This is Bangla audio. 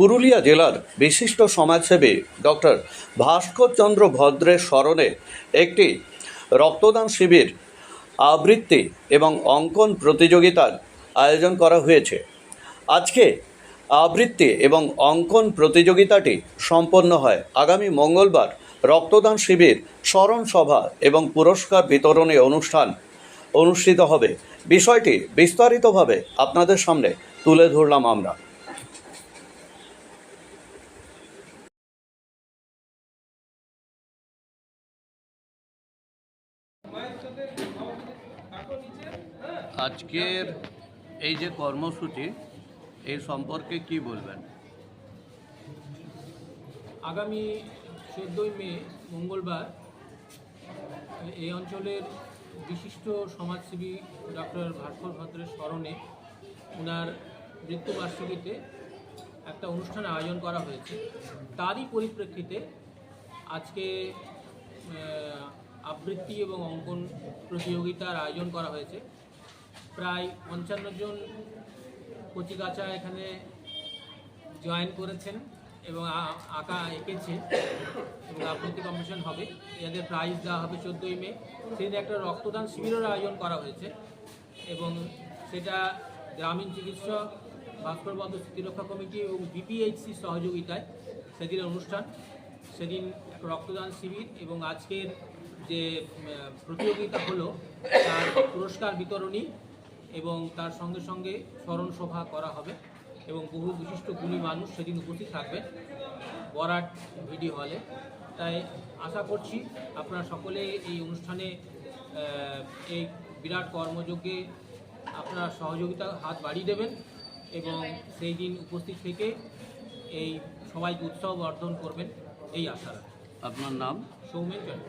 পুরুলিয়া জেলার বিশিষ্ট সমাজসেবী ডক্টর ভাস্কর চন্দ্র ভদ্রের স্মরণে একটি রক্তদান শিবির, আবৃত্তি এবং অঙ্কন প্রতিযোগিতার আয়োজন করা হয়েছে। আজকে আবৃত্তি এবং অঙ্কন প্রতিযোগিতাটি সম্পন্ন হয়। আগামী মঙ্গলবার রক্তদান শিবির, স্মরণ সভা এবং পুরস্কার বিতরণী অনুষ্ঠান অনুষ্ঠিত হবে। বিষয়টি বিস্তারিতভাবে আপনাদের সামনে তুলে ধরলাম আমরা। আজকের এই যে কর্মসূচি এই সম্পর্কে কি বলবেন? আগামী চোদ্দোই মে, মঙ্গলবার এই অঞ্চলের বিশিষ্ট সমাজসেবী ডক্টর ভাস্কর ভদ্রের স্মরণে ওনার মৃত্যুবার্ষিকীতে একটা অনুষ্ঠান আয়োজন করা হয়েছে। তারই পরিপ্রেক্ষিতে আজকে আবৃত্তি এবং অঙ্কন প্রতিযোগিতার আয়োজন করা হয়েছে। প্রায় পঞ্চান্ন জন কচিকাচা এখানে জয়েন করেছেন এবং আঁকা এঁকেছে এবং আবৃত্তি কম্পিটিশন হবে। এদের প্রাইজ দেওয়া হবে চোদ্দোই মে। সেদিন একটা রক্তদান শিবিরের আয়োজন করা হয়েছে এবং সেটা গ্রামীণ চিকিৎসক ভাস্কর বন্ধ স্মৃতিরক্ষা কমিটি এবং বিপিএইচসি সহযোগিতায় সেদিনের অনুষ্ঠান। সেদিন রক্তদান শিবির এবং আজকের যে প্রতিযোগিতা হলো তার পুরস্কার বিতরণী এবং তার সঙ্গে সঙ্গে স্মরণ সভা করা হবে এবং বহু বিশিষ্ট গুণী মানুষ সেদিন উপস্থিত থাকবেন বরাট ভিডি হলে। তাই আশা করছি আপনারা সকলে এই অনুষ্ঠানে এই বিরাট কর্মযোগে আপনারা সহযোগিতা হাত বাড়িয়ে দেবেন এবং সেই দিন উপস্থিত থেকে এই সবাইকে উৎসাহ বর্ধন করবেন এই আশা আপনার নাম? সৌমেন চন্দ্র।